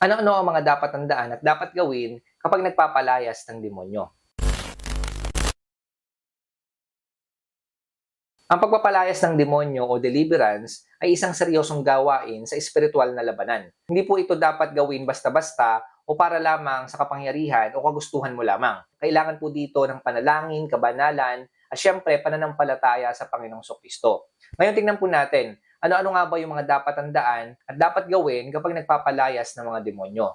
Ano-ano ang mga dapat tandaan at dapat gawin kapag nagpapalayas ng demonyo? Ang pagpapalayas ng demonyo o deliverance ay isang seryosong gawain sa espiritual na labanan. Hindi po ito dapat gawin basta-basta o para lamang sa kapangyarihan o kagustuhan mo lamang. Kailangan po dito ng panalangin, kabanalan, at syempre pananampalataya sa Panginoong Kristo. Ngayon tingnan po natin, ano-ano nga ba yung mga dapat tandaan at dapat gawin kapag nagpapalayas ng mga demonyo.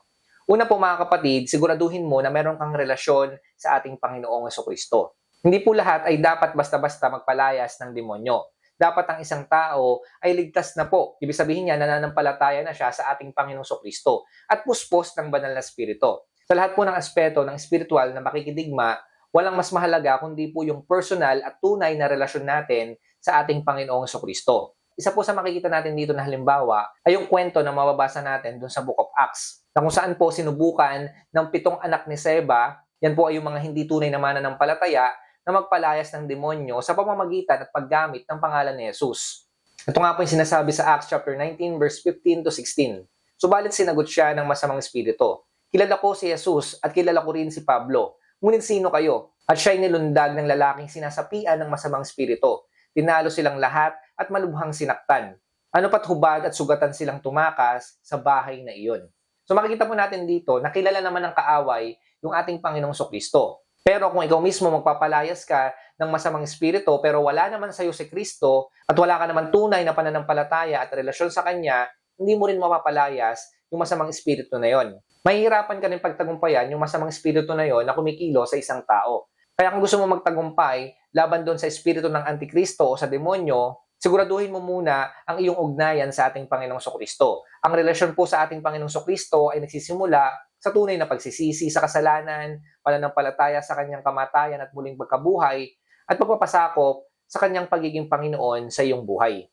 Una po mga kapatid, siguraduhin mo na meron kang relasyon sa ating Panginoong Kristo. Hindi po lahat ay dapat basta-basta magpalayas ng demonyo. Dapat ang isang tao ay ligtas na po. Ibig sabihin niya, nananampalataya na siya sa ating Panginoong Kristo at puspos ng banal na spirito. Sa lahat po ng aspeto ng spiritual na makikidigma, walang mas mahalaga kundi po yung personal at tunay na relasyon natin sa ating Panginoong Kristo. Isa po sa makikita natin dito na halimbawa ay yung kwento na mababasa natin dun sa Book of Acts na kung saan po sinubukan ng pitong anak ni Seba, yan po ay yung mga hindi tunay na mananampalataya na magpalayas ng demonyo sa pamamagitan at paggamit ng pangalan ni Jesus. Ito nga po yung sinasabi sa Acts chapter 19 verse 15 to 16. Subalit sinagot siya ng masamang espiritu. Kilala ko si Jesus at kilala ko rin si Pablo. Ngunit sino kayo? At siya'y nilundag ng lalaking sinasapian ng masamang espiritu. Tinalo silang lahat at malubhang sinaktan. Ano pat hubad at sugatan silang tumakas sa bahay na iyon. So makikita po natin dito, nakilala naman ng kaaway yung ating Panginoong Kristo. Pero kung ikaw mismo magpapalayas ka ng masamang espiritu pero wala naman sa iyo si Kristo at wala ka naman tunay na pananampalataya at relasyon sa Kanya, hindi mo rin mapapalayas yung masamang espiritu na yon. Mahihirapan ka rin pagtagumpayan yung masamang espiritu na yon na kumikilo sa isang tao. Kaya kung gusto mo magtagumpay laban doon sa espiritu ng Antikristo o sa demonyo, siguraduhin mo muna ang iyong ugnayan sa ating Panginoong Kristo. Ang relasyon po sa ating Panginoong Kristo ay nagsisimula sa tunay na pagsisisi sa kasalanan, pananampalataya sa kanyang kamatayan at muling pagkabuhay, at pagpapasakop sa kanyang pagiging Panginoon sa iyong buhay.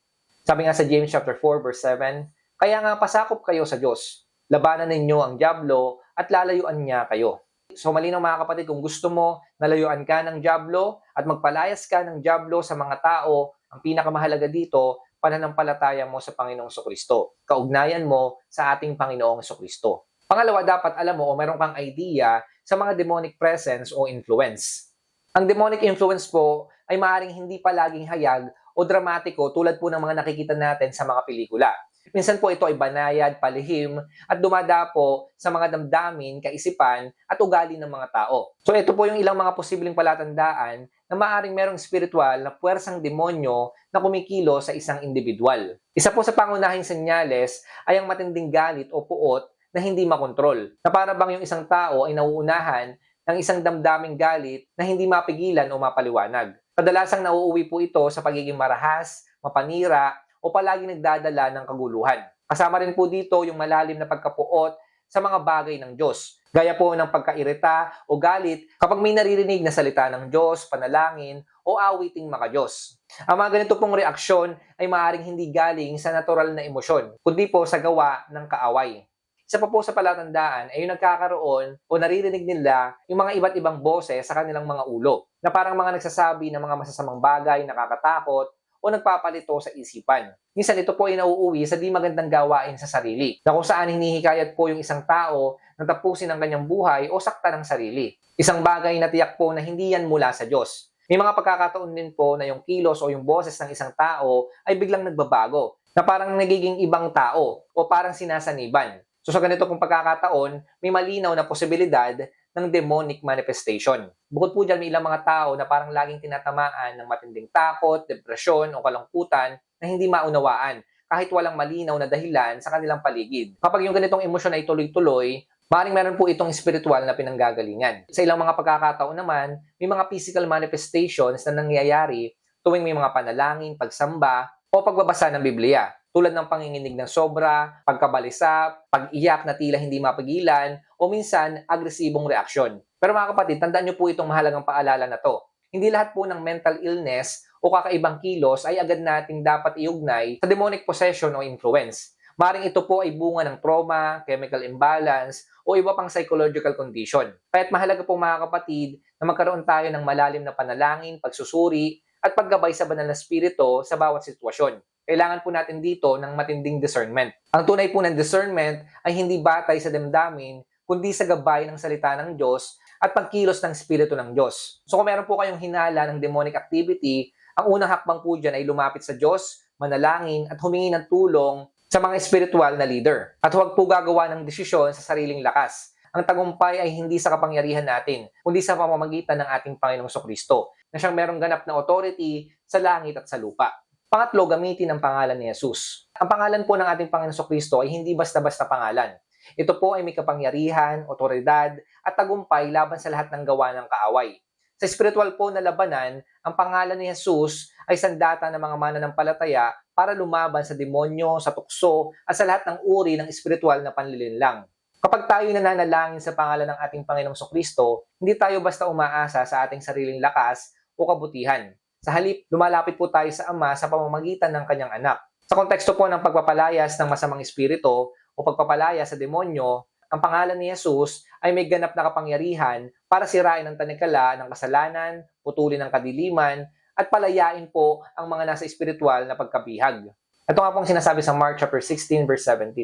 Sabi nga sa James chapter 4 verse 7, Kaya nga pasakop kayo sa Diyos, labanan ninyo ang Diablo at lalayuan niya kayo. So malinaw mga kapatid, kung gusto mo nalayuan ka ng Diablo at magpalayas ka ng Diablo sa mga tao, ang pinakamahalaga dito, pananampalataya mo sa Panginoong Kristo. Kaugnayan mo sa ating Panginoong Kristo. Pangalawa, dapat alam mo o meron kang idea sa mga demonic presence o influence. Ang demonic influence po ay maaaring hindi palaging hayag o dramatiko tulad po ng mga nakikita natin sa mga pelikula. Minsan po ito ay banayad, palihim, at dumadapo sa mga damdamin, kaisipan, at ugali ng mga tao. So ito po yung ilang mga posibleng palatandaan na maaring merong spiritual na puwersang demonyo na kumikilo sa isang individual. Isa po sa pangunahing senyales ay ang matinding galit o puot na hindi makontrol. Na para bang yung isang tao ay nauunahan ng isang damdaming galit na hindi mapigilan o mapaliwanag. Kadalasang nauuwi po ito sa pagiging marahas, mapanira, o palagi nagdadala ng kaguluhan. Kasama rin po dito yung malalim na pagkapuot sa mga bagay ng Diyos. Gaya po ng pagkairita o galit kapag may naririnig na salita ng Diyos, panalangin, o awiting maka-Diyos. Ang mga ganito pong reaksyon ay maaaring hindi galing sa natural na emosyon, kundi po sa gawa ng kaaway. Isa pa po sa palatandaan ay yung nagkakaroon o naririnig nila yung mga iba't ibang boses sa kanilang mga ulo na parang mga nagsasabi ng mga masasamang bagay, nakakatakot, o nagpapalito sa isipan. Minsan ito po ay nauuwi sa di magandang gawain sa sarili, na kung saan hinihikayat po yung isang tao na tapusin ang kanyang buhay o sakta ng sarili. Isang bagay na tiyak po na hindi yan mula sa Diyos. May mga pagkakataon din po na yung kilos o yung boses ng isang tao ay biglang nagbabago, na parang nagiging ibang tao o parang sinasaniban. So sa ganito pong pagkakataon, may malinaw na posibilidad ng demonic manifestation. Bukod po dyan, may ilang mga tao na parang laging tinatamaan ng matinding takot, depresyon o kalungkutan na hindi maunawaan kahit walang malinaw na dahilan sa kanilang paligid. Kapag yung ganitong emosyon ay tuloy-tuloy, maaaring meron po itong spiritual na pinanggagalingan. Sa ilang mga pagkakataon naman, may mga physical manifestations na nangyayari tuwing may mga panalangin, pagsamba, o pagbabasa ng Biblia tulad ng panginginig ng sobra, pagkabalisa, pag-iyak na tila hindi mapigilan, o minsan agresibong reaksyon. Pero mga kapatid, tandaan niyo po itong mahalagang paalala na to. Hindi lahat po ng mental illness o kakaibang kilos ay agad nating dapat iugnay sa demonic possession o influence. Maring ito po ay bunga ng trauma, chemical imbalance, o iba pang psychological condition. Kaya't mahalaga po mga kapatid na magkaroon tayo ng malalim na panalangin, pagsusuri, at paggabay sa banal na spirito sa bawat sitwasyon. Kailangan po natin dito ng matinding discernment. Ang tunay po ng discernment ay hindi batay sa damdamin, kundi sa gabay ng salita ng Diyos at pagkilos ng Espiritu ng Diyos. So kung meron po kayong hinala ng demonic activity, ang unang hakbang po dyan ay lumapit sa Diyos, manalangin at humingi ng tulong sa mga espiritual na leader. At huwag po gagawa ng desisyon sa sariling lakas. Ang tagumpay ay hindi sa kapangyarihan natin, kundi sa pamamagitan ng ating Panginoong Kristo, na siyang merong ganap na authority sa langit at sa lupa. Pangatlo, gamitin ang pangalan ni Jesus. Ang pangalan po ng ating Panginoong Kristo ay hindi basta-basta pangalan. Ito po ay may kapangyarihan, otoridad, at tagumpay laban sa lahat ng gawa ng kaaway. Sa spiritual po na labanan, ang pangalan ni Jesus ay sandata ng mga mananampalataya para lumaban sa demonyo, sa tukso, at sa lahat ng uri ng spiritual na panlilinlang. Kapag tayo nananalangin sa pangalan ng ating Panginoong Kristo, hindi tayo basta umaasa sa ating sariling lakas o kabutihan. Sa halip, lumalapit po tayo sa Ama sa pamamagitan ng kanyang anak. Sa konteksto po ng pagpapalayas ng masamang espiritu o pagpapalaya sa demonyo, ang pangalan ni Jesus ay may ganap na kapangyarihan para sirain ang tanikala ng kasalanan, putulin ang kadiliman, at palayain po ang mga nasa espiritual na pagkabihag. Ito nga pong sinasabi sa Mark chapter 16 verse 17.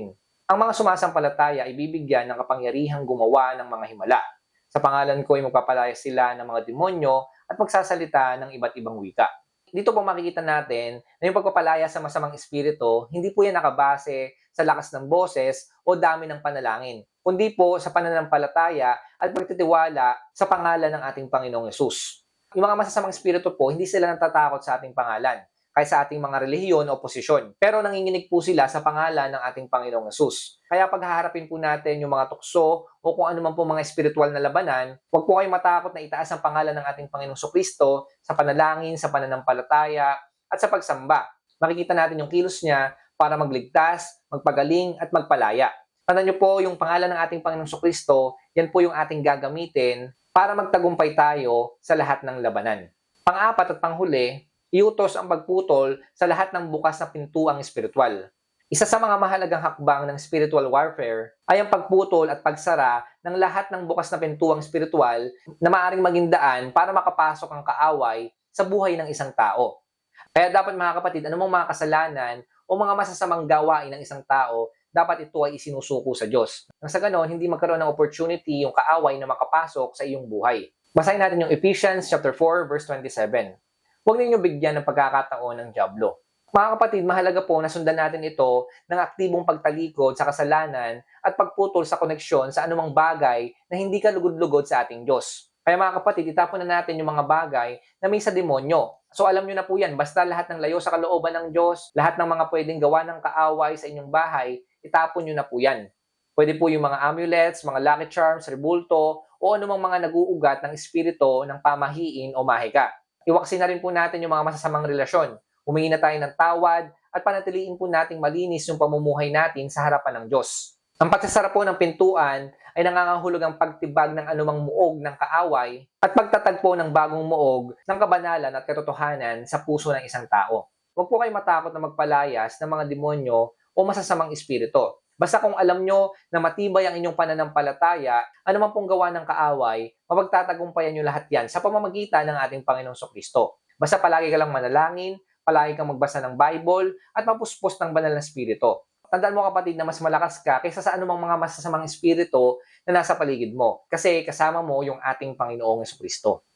Ang mga sumasampalataya ay bibigyan ng kapangyarihang gumawa ng mga himala. Sa pangalan ko ay magpapalaya sila ng mga demonyo at magsasalita ng iba't ibang wika. Dito po makikita natin na yung pagpapalaya sa masamang espiritu, hindi po yan nakabase sa lakas ng boses o dami ng panalangin, kundi po sa pananampalataya at pagtitiwala sa pangalan ng ating Panginoong Yesus. Yung mga masasamang espiritu po, hindi sila natatakot sa ating pangalan kaysa ating mga relihiyon o posisyon. Pero nanginginig po sila sa pangalan ng ating Panginoong Yesus. Kaya paghaharapin po natin yung mga tukso o kung ano man po mga espiritual na labanan, huwag po kayong matakot na itaas ang pangalan ng ating Panginoong Kristo sa panalangin, sa pananampalataya, at sa pagsamba. Makikita natin yung kilos niya para magligtas, magpagaling, at magpalaya. Tandaan niyo po, yung pangalan ng ating Panginoong Kristo, yan po yung ating gagamitin para magtagumpay tayo sa lahat ng labanan. Pang-apat at panghuli, iutos ang pagputol sa lahat ng bukas na pintuang espiritual. Isa sa mga mahalagang hakbang ng spiritual warfare ay ang pagputol at pagsara ng lahat ng bukas na pintuang espiritual na maaring maging daan para makapasok ang kaaway sa buhay ng isang tao. Kaya dapat mga kapatid, anumang mga kasalanan o mga masasamang gawain ng isang tao, dapat ito ay isinusuko sa Diyos. Nang sa ganon, hindi magkaroon ng opportunity yung kaaway na makapasok sa iyong buhay. Basahin natin yung Ephesians chapter 4 verse 27 huwag ninyo bigyan ng pagkakataon ng Diablo. Mga kapatid, mahalaga po na sundan natin ito ng aktibong pagtalikod sa kasalanan at pagputol sa koneksyon sa anumang bagay na hindi ka lugod-lugod sa ating Diyos. Kaya mga kapatid, itapon na natin yung mga bagay na may sa demonyo. So alam nyo na po yan, basta lahat ng layo sa kalooban ng Diyos, lahat ng mga pwedeng gawa ng kaaway sa inyong bahay, itapon nyo na po yan. Pwede po yung mga amulets, mga lucky charms, rebulto, o anumang mga naguugat ng espiritu ng pamahiin o mahika. Iwaksin na rin po natin yung mga masasamang relasyon. Humingi na tayo ng tawad at panatiliin po nating malinis yung pamumuhay natin sa harapan ng Diyos. Ang pagsasara po ng pintuan ay nangangahulog ang pagtibag ng anumang muog ng kaaway at pagtatagpo ng bagong muog ng kabanalan at katotohanan sa puso ng isang tao. Huwag po kayo matakot na magpalayas ng mga demonyo o masasamang espiritu. Basta kung alam nyo na matibay ang inyong pananampalataya, ano man pong gawa ng kaaway, mapagtatagumpayan nyo lahat yan sa pamamagitan ng ating Panginoong Kristo. Basta palagi ka lang manalangin, palagi kang magbasa ng Bible, at mapuspos ng banal na espiritu. Tandaan mo kapatid na mas malakas ka kaysa sa anumang mga masasamang espiritu na nasa paligid mo. Kasi kasama mo yung ating Panginoong Kristo.